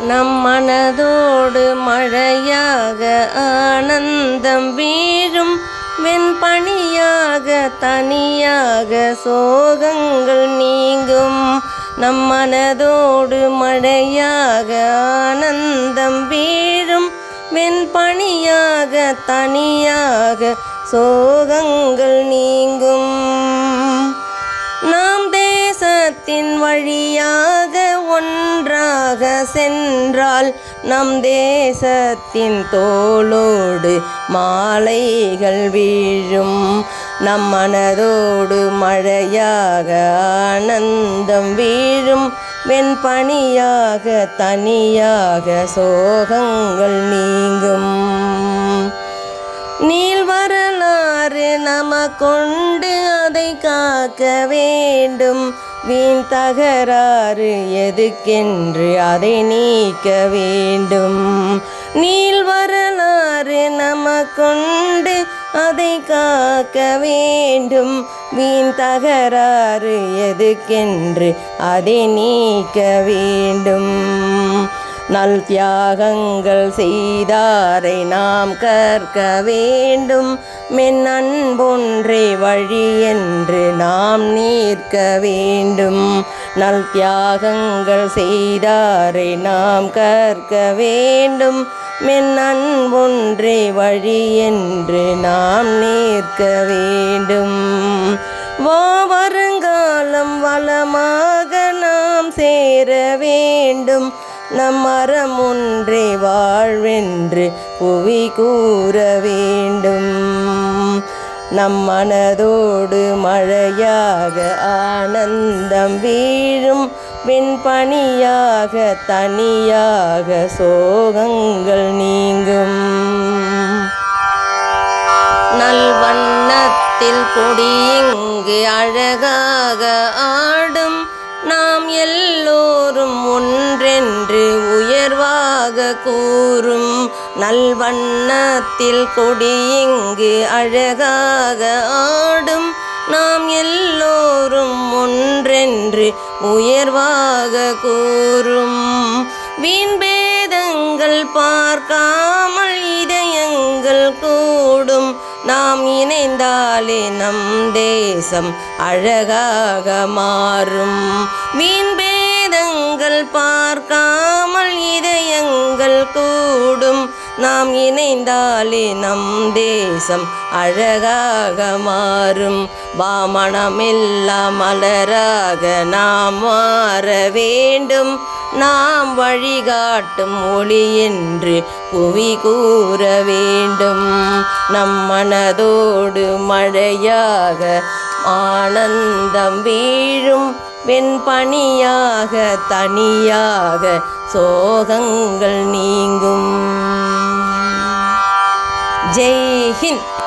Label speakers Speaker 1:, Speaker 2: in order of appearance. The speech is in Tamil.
Speaker 1: நம் மனதோடு மழையாக ஆனந்தம் வீழும் வெண்பணியாக தனியாக சோகங்கள் நீங்கும். நம் மனதோடு மழையாக ஆனந்தம் வீழும் வெண்பணியாக தனியாக சோகங்கள் நீங்கும். நாம் தேசத்தின் வழியாக ஒன்றாக சென்றால் நம் தேசத்தின் தோளோடு மாலைகள் வீழும். நம் மனதோடு மழையாக ஆனந்தம் வீழும். வெண்பனியாக தனியாக சோகங்கள் நீங்கும். நீல்வர நமக்கொண்டு அதை காக்க வேண்டும். வீண் தகராறு எதுக்கென்று அதை நீக்க வேண்டும். நீள் வரலாறு நமக்கொண்டு அதை காக்க வேண்டும். வீண் தகராறு எதுக்கென்று அதை நீக்க வேண்டும். நல் தியாகங்கள் செய்தாரை நாம் கற்க வேண்டும். மென்னன்பொன்றே வழி என்று நாம் நீர்க்க வேண்டும். நல் தியாகங்கள் செய்தாரை நாம் கற்க வேண்டும். மென்னன்பொன்றே வழி என்று நாம் நீர்க்க வேண்டும். வா வருங்காலம் வளமாக நாம் சேர வேண்டும். நம் மரம் ஒன்றே வாழ்வென்று புவி கூற வேண்டும். நம் மனதோடு மழையாக ஆனந்தம் வீழும் வெண்பணியாக தனியாக சோகங்கள் நீங்கும். நல்வண்ணத்தில் கொடியிங்கு அழகாக ஆடும். நாம் எல்லோரும் ஒன்றென்று கூறும் நல்வண்ணத்தில் கொடியிங்கு அழகாக ஆடும். நாம் எல்லோரும் ஒன்றென்று உயர்வாக கூறும். வீண்பேதங்கள் பார்க்காமல் இதயங்கள் கூடும். நாம் இணைந்தாலே நம் தேசம் அழகாக மாறும். வீண்பே வேதங்கள் பார்க்காமல் இதயங்கள் கூடும். நாம் இணைந்தாலே நம் தேசம் அழகாக மாறும். வாமணமெல்லாம் மலராக நாம் மாற வேண்டும். நாம் வழிகாட்டும் ஒளி என்று புவி கூற வேண்டும். நம் மனதோடு மழையாக ஆனந்தம் வீழும் வெண்பணியாக தனியாக சோகங்கள் நீங்கும். ஜெய்ஹிந்த்.